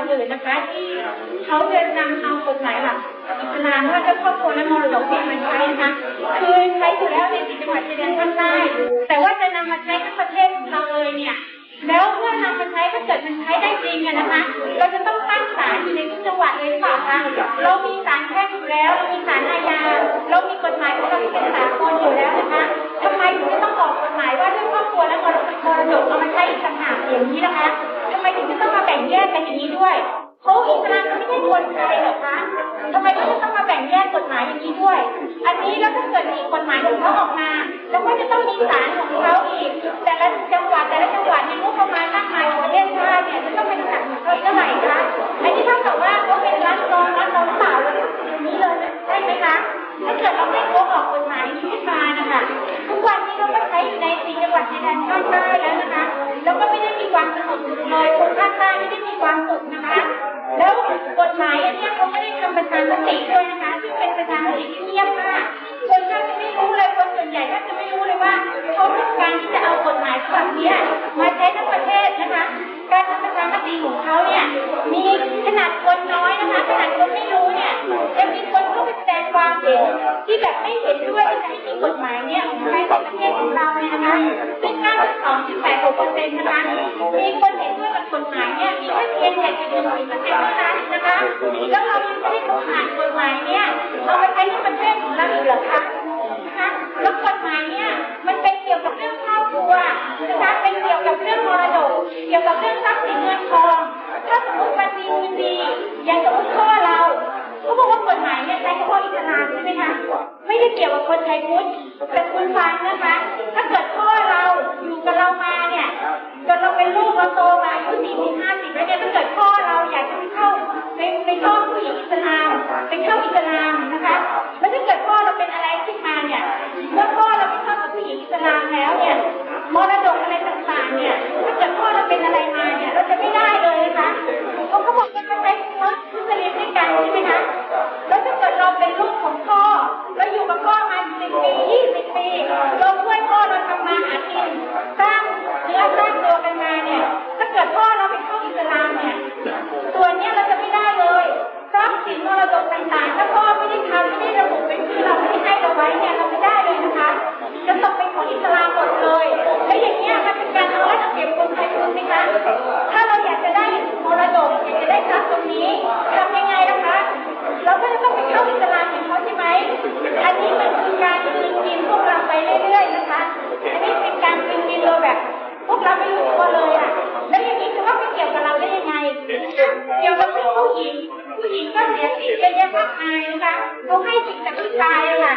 รอื่นนะคะ ที่เขาจะนำเอากฎหมายหลักอิสลามว่าจะครอบครัวและมรดกเนี่มันใช้นะคะคือใช้อยู่แล้วในสี่จังหวัดชายแดนภาคใต้แต่ว่าจะนำมาใช้ทั้งประเทศของเราเลยเนี่ยแล้วเมื่อนำมาใช้ถ้าเกิดมันใช้ได้จริงอะนะคะ เราจะต้องตั้งศาลอยู่ในทุกจังหวัดเลยหรือเปล่าคะเรามีศาลแพ่งอยู่แล้ว เรามีศาลอาญาเรามีกฎหมายของเราที่เป็นสากลอยู่ำไมถึงจะต้องมาแบ่งแยกกันอย่างนี้ด้วยเขาอิสลามเขาไม่ใช่คนไทยหรอคะทำไมถึงจะต้องมาแบ่งแยกกฎหมายอย่างนี้ด้วย อันนี้แล้วถ้าเกิดมีกฎหมายของเขาออกมา แล้วก็จะต้องมีศาลของเขาอีก แต่ละจังหวัดแต่ละจังหวัดมีงบประมาณมากมายของประเทศชาติเนี่ยจะต้องเป็นหนักของเขาเท่าไหร่คะอันนี้เท่ากับว่าเขาเป็นรัฐรองรัฐรองเปล่าเลยอย่างนี้เลยใช่ไหมคะ ถ้าเกิดเราไม่โกออกกฎ ความสงบสุขเลยคนภาคใต้ไม่ได้มีความสุขนะคะ แล้วกฎหมายอันนี้เขาไม่ได้ทำประชามติด้วยนะคะซึ่งเป็นประชามติที่เงียบมากคนแทบจะไม่รู้เลยคนส่วนใหญ่แทบจะไม่รู้เลยว่าเขาต้องการที่จะเอากฎหมายฉบับนี้มาใช้ทั้งประเทศนะคะ การทำประชามติของเขาเนี่ยมีขนาดคนน้อยนะคะขนาดคนไม่รู้เนี่ยยังมีคน แสดงความเห็นที่แบบไม่เห็นด้วยที่จะให้มีกฎหมายเนี่ยใช้ในประเทศของเราเนี่ยนะคะซึ่ง92.86เปอร์เซ็นต์นะคะมีคนเห็นด้วยกับกฎหมายเนี่ยมีแค่เพียง7.14เปอร์เซ็นต์เท่านั้นนะคะแล้วเรายังไม่ได้ต้องผ่านกฎหมายเนี่ยเอาไปใช้ในประเทศของเราอีกเหรอคะนะคะแล้วกฎหมายเนี่ย กี่ยวกับคนไทยพุทธแต่คุณฟังนะคะ ถ้าเกิดพ่อเราอยู่กับเรามาเนี่ยจนเราเป็นลูกเราโตมาอายุสี่สิบห้าสิบแล้วเนี่ยถ้าเกิดพ่อเราอยากจะเข้าในในครอบ ยวกับผู้หญิง ผู้หญิงก็เสียสิทธิ์เยอะแยะมากมายนะคะเขาให้สิทธิ์แต่ผู้ชายอะค่ะ